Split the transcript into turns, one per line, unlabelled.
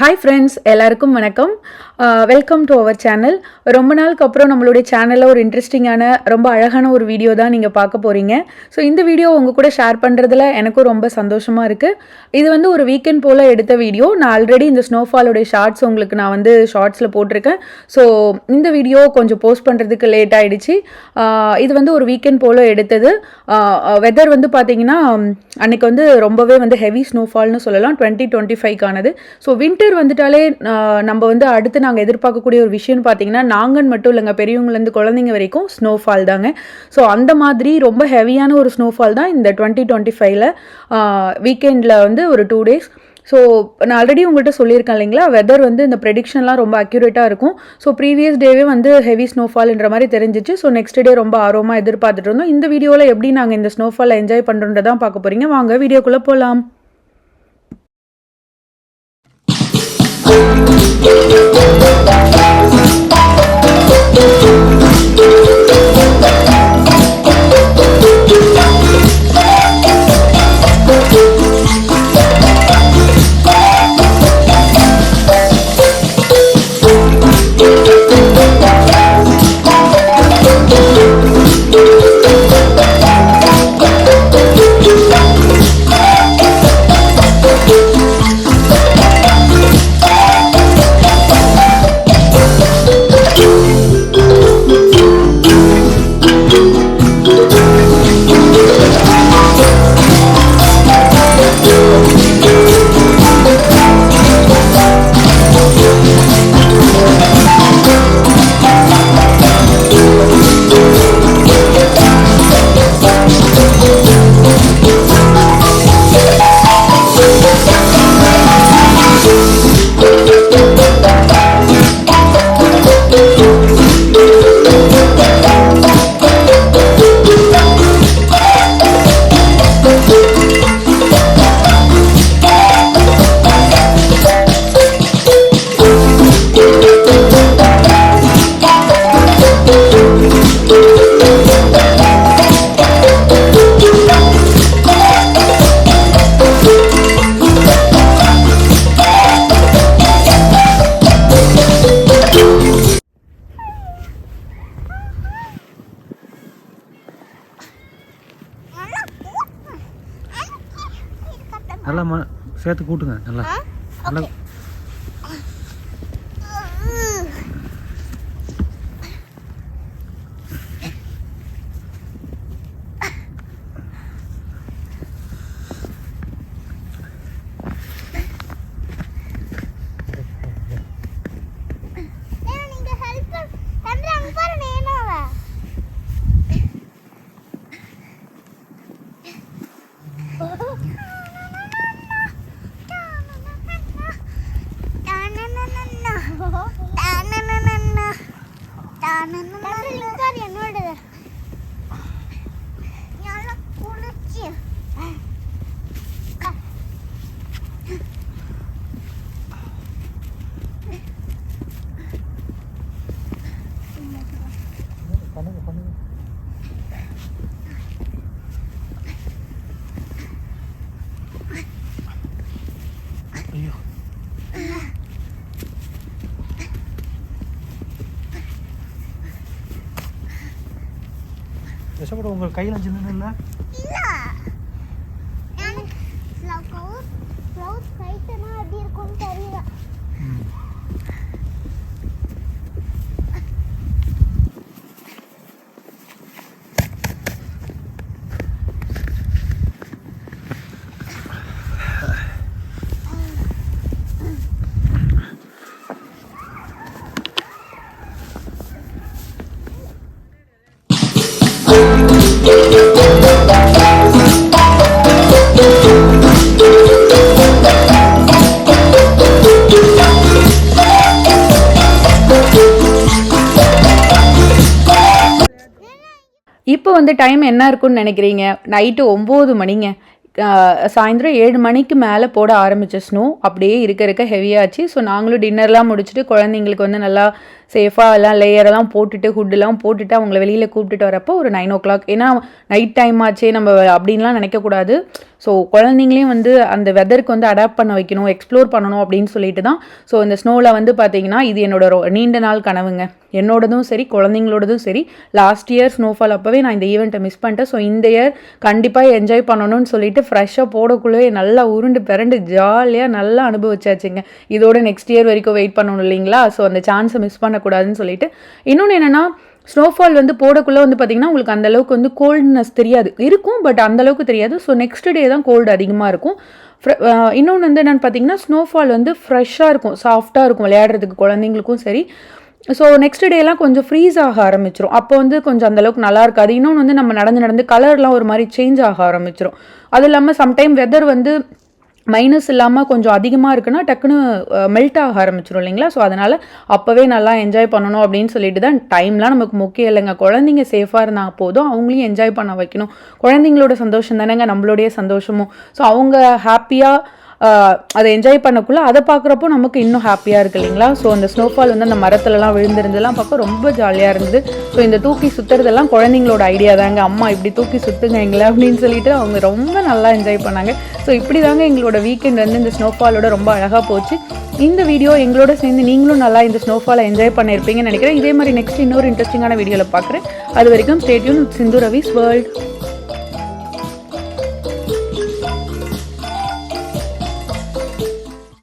Hi friends எல்லாருக்கும் வணக்கம். Welcome to our channel ரொம்ப நாளுக்கு அப்புறம் நம்மளுடைய சேனலில் ஒரு இன்ட்ரெஸ்டிங்கான ரொம்ப அழகான ஒரு வீடியோ தான் நீங்கள் பார்க்க போகிறீங்க ஸோ இந்த வீடியோ உங்கள் கூட ஷேர் பண்ணுறதுல எனக்கும் ரொம்ப சந்தோஷமாக இருக்குது இது வந்து ஒரு வீக்கெண்ட் போல் எடுத்த வீடியோ நான் ஆல்ரெடி இந்த ஸ்னோஃபாலோடைய ஷார்ட்ஸ் உங்களுக்கு நான் வந்து ஷார்ட்ஸில் போட்டிருக்கேன். ஸோ இந்த வீடியோ கொஞ்சம் போஸ்ட் பண்ணுறதுக்கு லேட் ஆகிடுச்சு இது வந்து ஒரு வீக்கெண்ட் போல் எடுத்தது. வெதர் வந்து பார்த்தீங்கன்னா அன்னைக்கு வந்து ரொம்பவே வந்து ஹெவி ஸ்னோஃபால்னு சொல்லலாம். டுவெண்ட்டி டுவெண்ட்டி ஃபைவ்க்கானது ஸோ வின்டர் வந்துட்டாலே நம்ம வந்து அடுத்து நாங்கள் எதிர்பார்க்கக்கூடிய ஒரு விஷயம்னு பார்த்தீங்கன்னா நாங்கன்னு மட்டும் இல்லைங்க. பெரியவங்கலேருந்து குழந்தைங்க வரைக்கும் ஸ்னோஃபால் தாங்க. ஸோ அந்த மாதிரி ரொம்ப ஹெவியான ஒரு ஸ்னோஃபால் தான் இந்த டுவெண்ட்டி டுவெண்ட்டி ஃபைவ்ல வீக்கெண்டில் வந்து ஒரு டூ டேஸ் ஸோ நான் ஆல்ரெடி உங்கள்கிட்ட சொல்லியிருக்கேன் இல்லைங்களா? வெதர் வந்து இந்த ப்ரெடிக்ஷன்லாம் ரொம்ப அக்யூரேட்டாக இருக்கும். ஸோ ப்ரீவியஸ் டேவே வந்து ஹெவி ஸ்னோஃபால்ன்ற மாதிரி தெரிஞ்சிச்சு. ஸோ நெக்ஸ்ட் டே ரொம்ப ஆர்வமாக எதிர்பார்த்துட்டு இருந்தோம். இந்த வீடியோவில் எப்படி நாங்கள் இந்த ஸ்னோஃபாலை என்ஜாய் பண்ணுறோன்றதான் பார்க்க போகிறீங்க வாங்க வீடியோக்குள்ளே போகலாம்
Thank you. Thank you. நல்லா
ம சேர்த்து கூட்டுங்க நல்லா.
நல்லா കാണുന്നു. விஷப்பட உங்கள் கையில் சின்ன இல்லை?
ஃப்ளவுஸ் ஃப்ளவுஸ் கைட்டனா எப்படி இருக்கும்னு தெரியல.
வந்து டைம் என்ன இருக்கும்னு நினைக்கிறீங்க? நைட்டு ஒம்பது மணிங்க. சாயந்தரம் ஏழு மணிக்கு மேலே போட ஆரம்பிச்ச ஸ்னோ அப்படியே இருக்க இருக்க ஹெவியாச்சு ஸோ நாங்களும் டின்னர்லாம் முடிச்சுட்டு குழந்தைங்களுக்கு வந்து நல்லா சேஃபாக எல்லாம் லேயரெல்லாம் போட்டுட்டு ஹுட்டெல்லாம் போட்டுட்டு அவங்கள வெளியில் கூப்பிட்டுட்டு வரப்போ ஒரு நைன் ஓ கிளாக் ஏன்னா நைட் டைம் ஆச்சே நம்ம அப்படின்லாம் நினைக்கக்கூடாது. ஸோ குழந்தைங்களையும் வந்து அந்த வெதருக்கு வந்து அடாப்ட் பண்ண வைக்கணும் எக்ஸ்ப்ளோர் பண்ணணும் அப்படின்னு சொல்லிட்டு தான் ஸோ இந்த ஸ்னோவில் வந்து பார்த்தீங்கன்னா இது என்னோட ரொ- நீண்ட நாள் கனவுங்க. என்னோடதும் சரி குழந்தைங்களோடதும் சரி லாஸ்ட் இயர் ஸ்னோஃபால் அப்போவே நான் இந்த ஈவெண்ட்டை மிஸ் பண்ணிட்டேன். ஸோ இந்த இயர் கண்டிப்பாக என்ஜாய் பண்ணணும்னு சொல்லிட்டு ஃப்ரெஷ்ஷாக போடக்குள்ளே நல்லா உருண்டு பிறண்டு ஜாலியாக நல்லா அனுபவிச்சாச்சுங்க. இதோட நெக்ஸ்ட் இயர் வரைக்கும் வெயிட் பண்ணணும் இல்லைங்களா? ஸோ அந்த சான்ஸை மிஸ் பண்ணக்கூடாதுன்னு சொல்லிட்டு. இன்னொன்று என்னென்னா ஸ்னோஃபால் வந்து போடக்குள்ளே வந்து பார்த்திங்கன்னா உங்களுக்கு அந்த அளவுக்கு வந்து கோல்ட்னஸ் தெரியாது. இருக்கும் பட் அந்த அளவுக்கு தெரியாது. ஸோ நெக்ஸ்ட் டே தான் கோல்டு அதிகமாக இருக்கும். இன்னொன்று வந்து என்னென்னு பார்த்தீங்கன்னா ஸ்னோஃபால் வந்து ஃப்ரெஷ்ஷாக இருக்கும் சாஃப்டாக இருக்கும் விளையாடுறதுக்கு குழந்தைங்களுக்கும் சரி. ஸோ நெக்ஸ்ட் டேலாம் கொஞ்சம் ஃப்ரீஸ் ஆக ஆரம்பிச்சிரும். அப்போ வந்து கொஞ்சம் அந்த அளவுக்கு நல்லா இருக்காது. இன்னொன்று வந்து நம்ம நடந்து நடந்து கலர்லாம் ஒரு மாதிரி சேஞ்ச் ஆக ஆரம்பிச்சிரும். அது இல்லாமல் சம்டைம் வெதர் வந்து மைனஸ் இல்லாமல் கொஞ்சம் அதிகமாக இருக்குன்னா டக்குன்னு மெல்ட் ஆக ஆரம்பிச்சிரும் இல்லைங்களா? ஸோ அதனால் அப்போவே நல்லா என்ஜாய் பண்ணணும் அப்படின்னு சொல்லிட்டு தான் டைம்லாம் நமக்கு முக்கியம் இல்லைங்க. குழந்தைங்க சேஃபாக இருந்தால் போதும் அவங்களையும் என்ஜாய் பண்ண வைக்கணும். குழந்தைங்களோட சந்தோஷம் தானேங்க நம்மளுடைய சந்தோஷமும். ஸோ அவங்க ஹாப்பியாக அதை என்ஜாய் பண்ணக்குள்ள அதை பார்க்குறப்போ நமக்கு இன்னும் ஹாப்பியாக இருக்கு இல்லைங்களா? ஸோ அந்த ஸ்னோஃபால் வந்து அந்த மரத்துலலாம் விழுந்திருந்தெல்லாம் பார்க்க ரொம்ப ஜாலியாக இருந்தது. ஸோ இந்த தூக்கி சுற்றுறதெல்லாம் குழந்தைங்களோட ஐடியா தாங்க. அம்மா இப்படி தூக்கி சுற்றுங்க எங்களை அப்படின்னு சொல்லிட்டு அவங்க ரொம்ப நல்லா என்ஜாய் பண்ணாங்க. ஸோ இப்படி தாங்க எங்களோட வீக்கெண்ட் வந்து இந்த ஸ்னோஃபாலோட ரொம்ப அழகாக போச்சு. இந்த வீடியோ எங்களோட சேர்ந்து நீங்களும் நல்லா இந்த ஸ்னோஃபாலை என்ஜாய் பண்ணியிருப்பீங்கன்னு நினைக்கிறேன். இதே மாதிரி நெக்ஸ்ட் இன்னொரு இன்ட்ரெஸ்டிங்கான வீடியோவில் பார்க்குறேன். அது வரைக்கும் ஸ்டேட்யூன் சிந்து ரவிஸ் வேர்ல்ட்